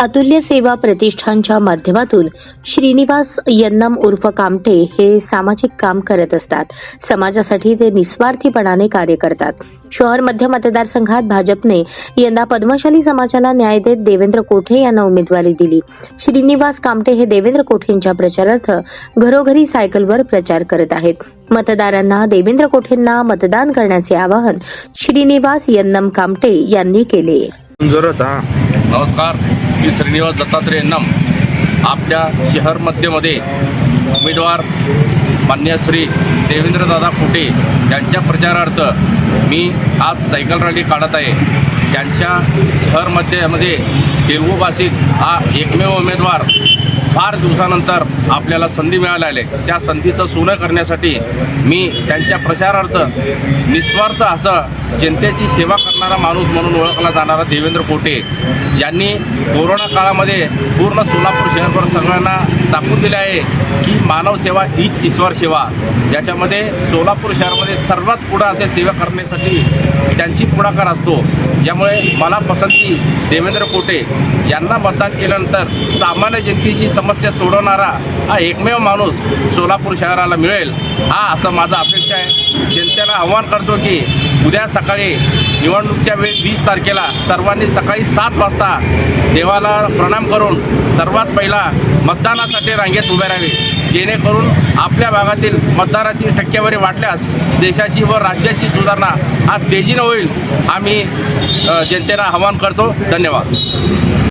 अतुल्य सेवा प्रतिष्ठानच्या माध्यमातून श्रीनिवास यन्नम उर्फ कामटे हे सामाजिक काम करत असतात. समाजासाठी ते निस्वार्थीपणाने कार्य करतात. शहर मध्य मतदारसंघात भाजपने यंदा पद्मशाली समाजाला न्याय देत देवेंद्र कोठे यांना उमेदवारी दिली. श्रीनिवास कामटे हे देवेंद्र कोठेंच्या प्रचारार्थ घरोघरी सायकलवर प्रचार करत आहेत. मतदारांना देवेंद्र कोठेंना मतदान करण्याचे आवाहन श्रीनिवास यन्नम कामटे यांनी केले. जोरात हा. नमस्कार मी श्रीनिवास दत्तात्रय नम. आपल्या शहर मध्यमध्ये उमेदवार मान्य श्री देवेंद्रदादा फुटे यांच्या प्रचारार्थ मी आज सायकल रॅली काढत आहे. त्यांच्या शहर मध्यमध्ये तेलगू भाषिक हा एकमेव उमेदवार फार दिवसानंतर आपल्याला संधी मिळाली आहे त्या संधीचं सोनं करण्यासाठी मी त्यांच्या प्रचारार्थ निस्वार्थ असं जनतेची सेवा करणारा माणूस म्हणून ओळखला जाणारा देवेंद्र कोटे यांनी कोरोना काळामध्ये पूर्ण सोलापूर शहरभर सगळ्यांना दाखवून दिले आहे की मानव सेवा हीच ईश्वर सेवा. याच्यामध्ये सोलापूर शहरामध्ये सर्वात पुढं असे सेवा करण्यासाठी त्यांची पुढाकार असतो. यामुळे मला पसंती देवेंद्र कोटे यांना मतदान केल्यानंतर सामान्य जनतेची समस्या सोडवणारा हा एकमेव माणूस सोलापूर शहराला मिळेल हा असं माझा अपेक्षा आहे. जनतेला आव्हान करतो की उद्या सकाळी निवडणूकच्या वेळी वीस तारखेला सर्वांनी सकाळी सात वाजता देवाला प्रणाम करून सर्वात पहिला मतदानासाठी रांगेत उभे राहावे. जेणेकरून आपल्या भागातील मतदाराची टक्केवारी वाढल्यास देशाची व राज्याची सुधारणा आज तेजीनं होईल. आम्ही जनतेला आवाहन करतो. धन्यवाद.